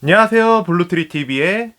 안녕하세요. 블루트리 TV의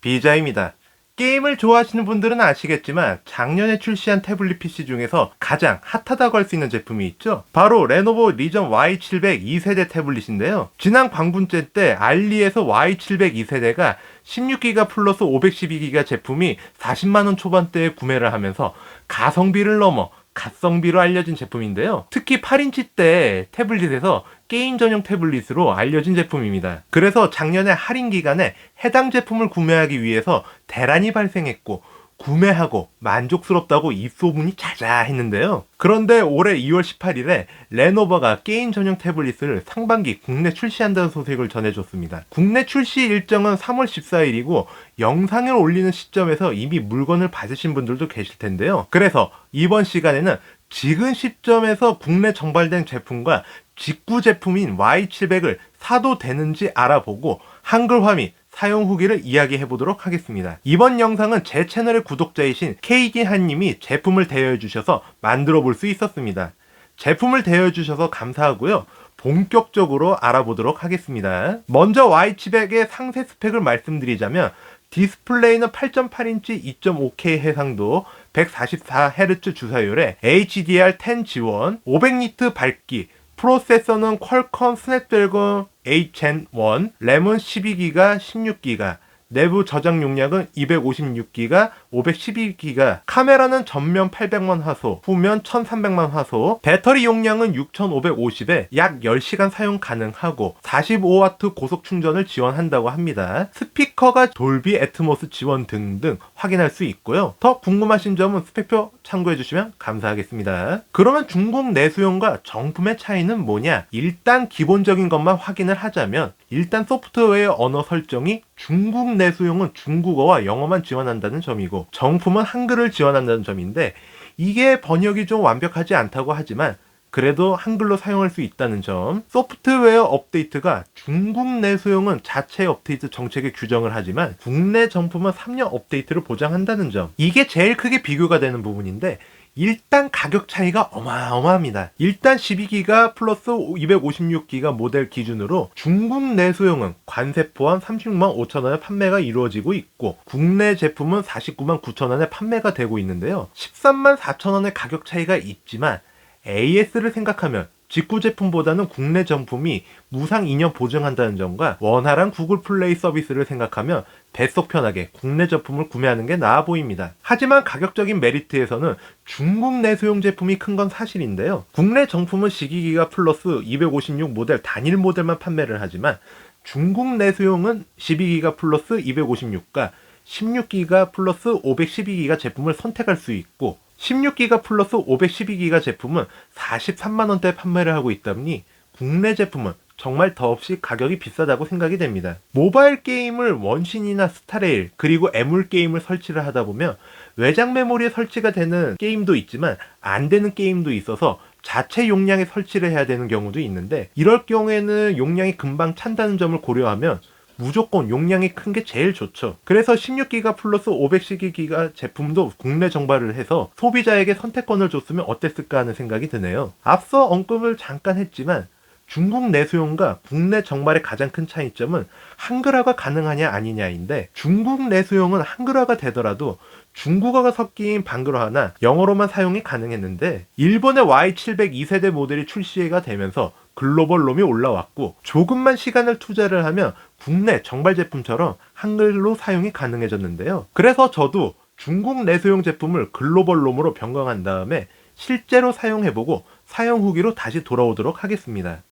비자입니다. 게임을 좋아하시는 분들은 아시겠지만 작년에 출시한 태블릿 PC 중에서 가장 핫하다고 할 수 있는 제품이 있죠. 바로 레노버 리전 Y700 2세대 태블릿인데요. 지난 광분제 때 알리에서 Y700 2세대가 16기가 플러스 512기가 제품이 40만원 초반대에 구매를 하면서 가성비를 넘어 갓성비로 알려진 제품인데요. 특히 8인치 대 태블릿에서 게임 전용 태블릿으로 알려진 제품입니다. 그래서 작년에 할인 기간에 해당 제품을 구매하기 위해서 대란이 발생했고 구매하고 만족스럽다고 입소문이 자자했는데요. 그런데 올해 2월 18일에 레노버가 게임 전용 태블릿을 상반기 국내 출시한다는 소식을 전해줬습니다. 국내 출시 일정은 3월 14일이고 영상을 올리는 시점에서 이미 물건을 받으신 분들도 계실 텐데요. 그래서 이번 시간에는 지금 시점에서 국내 정발된 제품과 직구 제품인 Y700을 사도 되는지 알아보고 한글화 및 사용 후기를 이야기해 보도록 하겠습니다. 이번 영상은 제 채널의 구독자이신 케이기한님이 제품을 대여해 주셔서 만들어 볼 수 있었습니다. 제품을 대여해 주셔서 감사하고요. 본격적으로 알아보도록 하겠습니다. 먼저 Y700의 상세 스펙을 말씀드리자면 디스플레이는 8.8인치 2.5K 해상도 144Hz 주사율에 HDR10 지원 500니트 밝기 프로세서는 퀄컴 스냅드래곤 8gen 1 램은 12기가 16기가 내부 저장 용량은 256기가, 512기가, 카메라는 전면 800만 화소, 후면 1300만 화소, 배터리 용량은 6550에 약 10시간 사용 가능하고 45W 고속 충전을 지원한다고 합니다. 스피커가 돌비 애트모스 지원 등등 확인할 수 있고요. 더 궁금하신 점은 스펙표 참고해 주시면 감사하겠습니다. 그러면 중국 내수용과 정품의 차이는 뭐냐? 일단 기본적인 것만 확인을 하자면 일단 소프트웨어 언어 설정이 중국 내수용은 중국어와 영어만 지원한다는 점이고 정품은 한글을 지원한다는 점인데 이게 번역이 좀 완벽하지 않다고 하지만 그래도 한글로 사용할 수 있다는 점. 소프트웨어 업데이트가 중국 내수용은 자체 업데이트 정책에 규정을 하지만 국내 정품은 3년 업데이트를 보장한다는 점. 이게 제일 크게 비교가 되는 부분인데 일단 가격 차이가 어마어마합니다. 일단 12기가 플러스 256기가 모델 기준으로 중국 내수용은 관세 포함 36만 5천 원에 판매가 이루어지고 있고 국내 제품은 49만 9천 원에 판매가 되고 있는데요. 13만 4천 원의 가격 차이가 있지만 AS를 생각하면 직구 제품보다는 국내 정품이 무상 2년 보증한다는 점과 원활한 구글 플레이 서비스를 생각하면 뱃속 편하게 국내 제품을 구매하는 게 나아 보입니다. 하지만 가격적인 메리트에서는 중국 내수용 제품이 큰 건 사실인데요. 국내 정품은 시기기가 플러스 256 모델 단일 모델만 판매를 하지만 중국 내수용은 12기가 플러스 256과 16기가 플러스 512기가 제품을 선택할 수 있고 16기가 플러스 512기가 제품은 43만원대 판매를 하고 있다 보니 국내 제품은 정말 더없이 가격이 비싸다고 생각이 됩니다. 모바일 게임을 원신이나 스타레일 그리고 애물 게임을 설치를 하다 보면 외장 메모리에 설치가 되는 게임도 있지만 안 되는 게임도 있어서 자체 용량에 설치를 해야 되는 경우도 있는데 이럴 경우에는 용량이 금방 찬다는 점을 고려하면 무조건 용량이 큰 게 제일 좋죠. 그래서 16기가 플러스 512기가 제품도 국내 정발을 해서 소비자에게 선택권을 줬으면 어땠을까 하는 생각이 드네요. 앞서 언급을 잠깐 했지만 중국 내수용과 국내 정발의 가장 큰 차이점은 한글화가 가능하냐 아니냐인데 중국 내수용은 한글화가 되더라도 중국어가 섞인 방글화나 영어로만 사용이 가능했는데 일본의 Y700 2세대 모델이 출시가 되면서 글로벌 롬이 올라왔고 조금만 시간을 투자를 하면 국내 정발 제품처럼 한글로 사용이 가능해졌는데요. 그래서 저도 중국 내수용 제품을 글로벌 롬으로 변경한 다음에 실제로 사용해보고 사용 후기로 다시 돌아오도록 하겠습니다.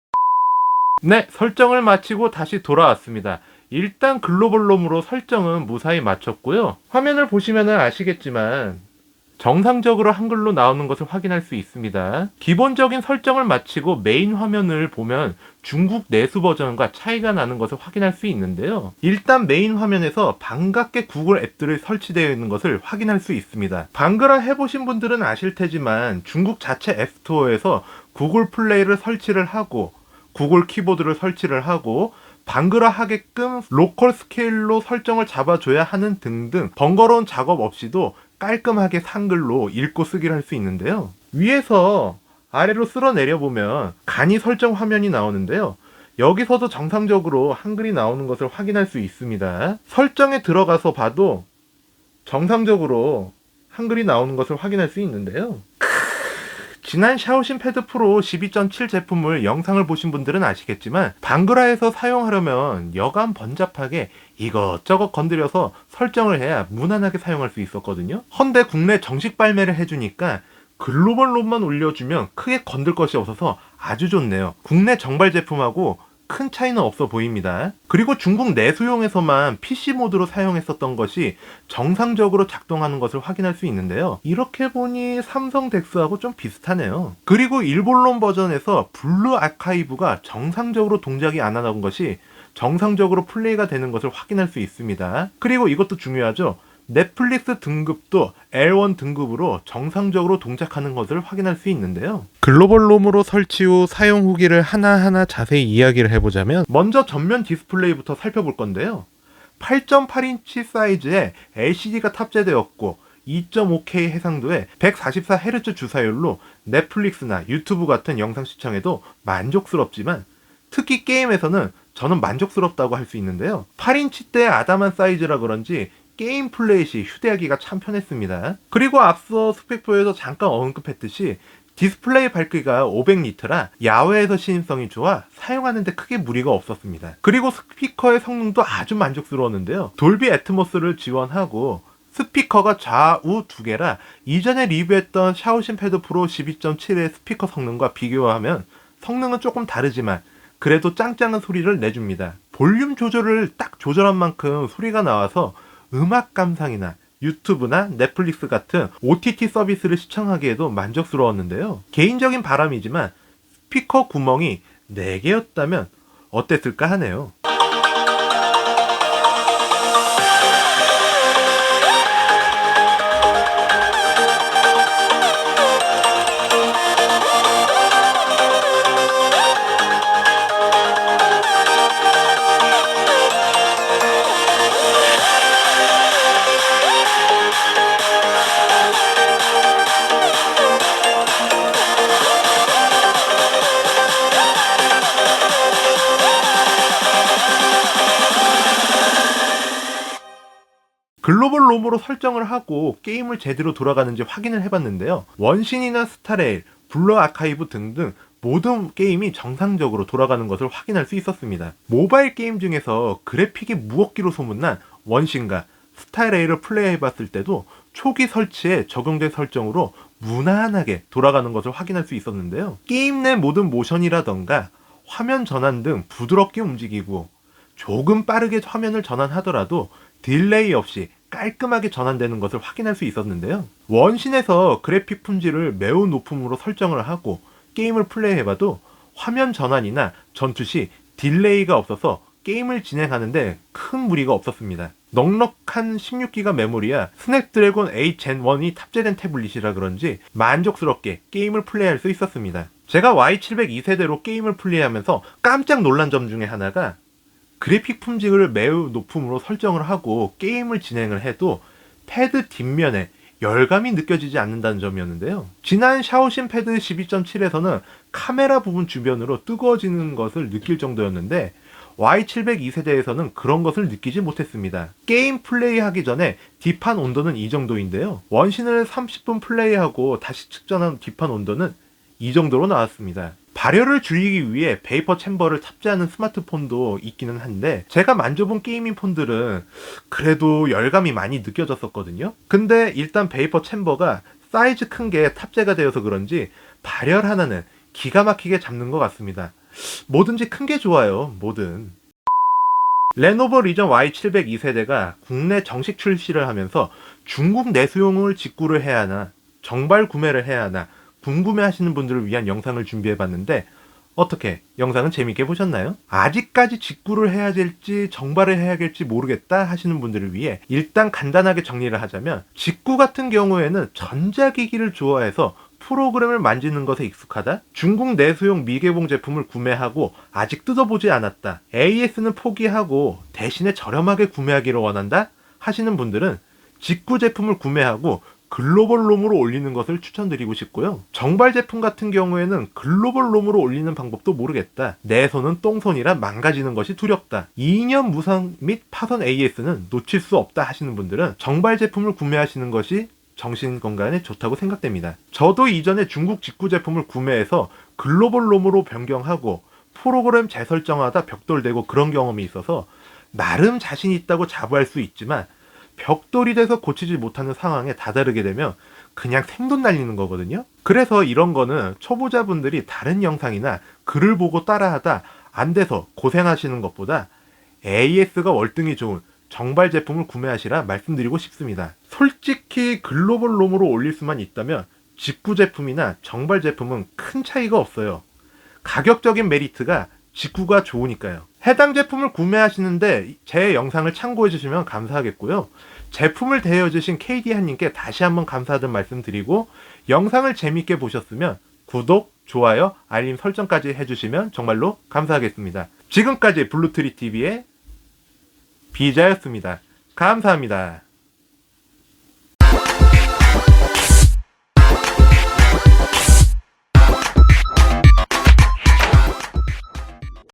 네, 설정을 마치고 다시 돌아왔습니다. 일단 글로벌 롬으로 설정은 무사히 마쳤고요. 화면을 보시면 아시겠지만 정상적으로 한글로 나오는 것을 확인할 수 있습니다. 기본적인 설정을 마치고 메인 화면을 보면 중국 내수 버전과 차이가 나는 것을 확인할 수 있는데요. 일단 메인 화면에서 반갑게 구글 앱들이 설치되어 있는 것을 확인할 수 있습니다. 방글화 해보신 분들은 아실 테지만 중국 자체 앱스토어에서 구글 플레이를 설치를 하고 구글 키보드를 설치를 하고 방글화 하게끔 로컬 스케일로 설정을 잡아줘야 하는 등등 번거로운 작업 없이도 깔끔하게 한글로 읽고 쓰기를 할 수 있는데요. 위에서 아래로 쓸어 내려보면 간이 설정 화면이 나오는데요. 여기서도 정상적으로 한글이 나오는 것을 확인할 수 있습니다. 설정에 들어가서 봐도 정상적으로 한글이 나오는 것을 확인할 수 있는데요. 지난 샤오신 패드 프로 12.7 제품을 영상을 보신 분들은 아시겠지만 방그라에서 사용하려면 여간 번잡하게 이것저것 건드려서 설정을 해야 무난하게 사용할 수 있었거든요. 헌데 국내 정식 발매를 해주니까 글로벌 롬만 올려주면 크게 건들 것이 없어서 아주 좋네요. 국내 정발 제품하고 큰 차이는 없어 보입니다. 그리고 중국 내수용에서만 PC 모드로 사용했었던 것이 정상적으로 작동하는 것을 확인할 수 있는데요. 이렇게 보니 삼성 덱스하고 좀 비슷하네요. 그리고 일본론 버전에서 블루 아카이브가 정상적으로 동작이 안 나온 것이 정상적으로 플레이가 되는 것을 확인할 수 있습니다. 그리고 이것도 중요하죠. 넷플릭스 등급도 L1 등급으로 정상적으로 동작하는 것을 확인할 수 있는데요. 글로벌 롬으로 설치 후 사용 후기를 하나하나 자세히 이야기를 해보자면 먼저 전면 디스플레이부터 살펴볼 건데요. 8.8인치 사이즈에 LCD가 탑재되었고 2.5K 해상도에 144Hz 주사율로 넷플릭스나 유튜브 같은 영상 시청에도 만족스럽지만 특히 게임에서는 저는 만족스럽다고 할 수 있는데요. 8인치대 아담한 사이즈라 그런지 게임 플레이 시 휴대하기가 참 편했습니다. 그리고 앞서 스펙표에서 잠깐 언급했듯이 디스플레이 밝기가 500니트라 야외에서 시인성이 좋아 사용하는데 크게 무리가 없었습니다. 그리고 스피커의 성능도 아주 만족스러웠는데요. 돌비 애트모스를 지원하고 스피커가 좌우 두 개라 이전에 리뷰했던 샤오신 패드 프로 12.7의 스피커 성능과 비교하면 성능은 조금 다르지만 그래도 짱짱한 소리를 내줍니다. 볼륨 조절을 딱 조절한 만큼 소리가 나와서 음악 감상이나 유튜브나 넷플릭스 같은 OTT 서비스를 시청하기에도 만족스러웠는데요. 개인적인 바람이지만 스피커 구멍이 4개였다면 어땠을까 하네요. 글로벌 롬으로 설정을 하고 게임을 제대로 돌아가는지 확인을 해봤는데요. 원신이나 스타레일, 블러 아카이브 등등 모든 게임이 정상적으로 돌아가는 것을 확인할 수 있었습니다. 모바일 게임 중에서 그래픽이 무겁기로 소문난 원신과 스타레일을 플레이해봤을 때도 초기 설치에 적용된 설정으로 무난하게 돌아가는 것을 확인할 수 있었는데요. 게임 내 모든 모션이라던가 화면 전환 등 부드럽게 움직이고 조금 빠르게 화면을 전환하더라도 딜레이 없이 깔끔하게 전환되는 것을 확인할 수 있었는데요. 원신에서 그래픽 품질을 매우 높음으로 설정을 하고 게임을 플레이해봐도 화면 전환이나 전투 시 딜레이가 없어서 게임을 진행하는데 큰 무리가 없었습니다. 넉넉한 16기가 메모리야 스냅드래곤 8젠 1이 탑재된 태블릿이라 그런지 만족스럽게 게임을 플레이할 수 있었습니다. 제가 Y702 세대로 게임을 플레이하면서 깜짝 놀란 점 중에 하나가 그래픽 품질을 매우 높음으로 설정을 하고 게임을 진행을 해도 패드 뒷면에 열감이 느껴지지 않는다는 점이었는데요. 지난 샤오신 패드 12.7에서는 카메라 부분 주변으로 뜨거워지는 것을 느낄 정도였는데 Y702세대에서는 그런 것을 느끼지 못했습니다. 게임 플레이하기 전에 뒷판 온도는 이 정도인데요. 원신을 30분 플레이하고 다시 측정한 뒷판 온도는 이 정도로 나왔습니다. 발열을 줄이기 위해 베이퍼 챔버를 탑재하는 스마트폰도 있기는 한데 제가 만져본 게이밍 폰들은 그래도 열감이 많이 느껴졌었거든요. 근데 일단 베이퍼 챔버가 사이즈 큰 게 탑재가 되어서 그런지 발열 하나는 기가 막히게 잡는 것 같습니다. 뭐든지 큰 게 좋아요. 뭐든. 레노버 리전 Y702 세대가 국내 정식 출시를 하면서 중국 내수용을 직구를 해야 하나 정발 구매를 해야 하나 궁금해 하시는 분들을 위한 영상을 준비해 봤는데 어떻게 영상은 재밌게 보셨나요? 아직까지 직구를 해야 될지 정발을 해야 될지 모르겠다 하시는 분들을 위해 일단 간단하게 정리를 하자면 직구 같은 경우에는 전자기기를 좋아해서 프로그램을 만지는 것에 익숙하다? 중국 내수용 미개봉 제품을 구매하고 아직 뜯어보지 않았다. AS는 포기하고 대신에 저렴하게 구매하기를 원한다? 하시는 분들은 직구 제품을 구매하고 글로벌 롬으로 올리는 것을 추천드리고 싶고요. 정발 제품 같은 경우에는 글로벌 롬으로 올리는 방법도 모르겠다. 내 손은 똥손이라 망가지는 것이 두렵다. 2년 무상 및 파손 AS는 놓칠 수 없다 하시는 분들은 정발 제품을 구매하시는 것이 정신 건강에 좋다고 생각됩니다. 저도 이전에 중국 직구 제품을 구매해서 글로벌 롬으로 변경하고 프로그램 재설정하다 벽돌되고 그런 경험이 있어서 나름 자신 있다고 자부할 수 있지만 벽돌이 돼서 고치지 못하는 상황에 다다르게 되면 그냥 생돈 날리는 거거든요. 그래서 이런 거는 초보자분들이 다른 영상이나 글을 보고 따라하다 안 돼서 고생하시는 것보다 AS가 월등히 좋은 정발 제품을 구매하시라 말씀드리고 싶습니다. 솔직히 글로벌 롬으로 올릴 수만 있다면 직구 제품이나 정발 제품은 큰 차이가 없어요. 가격적인 메리트가 직구가 좋으니까요. 해당 제품을 구매하시는데 제 영상을 참고해 주시면 감사하겠고요. 제품을 대여 주신 KD 한님께 다시 한번 감사하다는 말씀 드리고 영상을 재밌게 보셨으면 구독, 좋아요, 알림 설정까지 해주시면 정말로 감사하겠습니다. 지금까지 블루트리 TV의 비자였습니다. 감사합니다.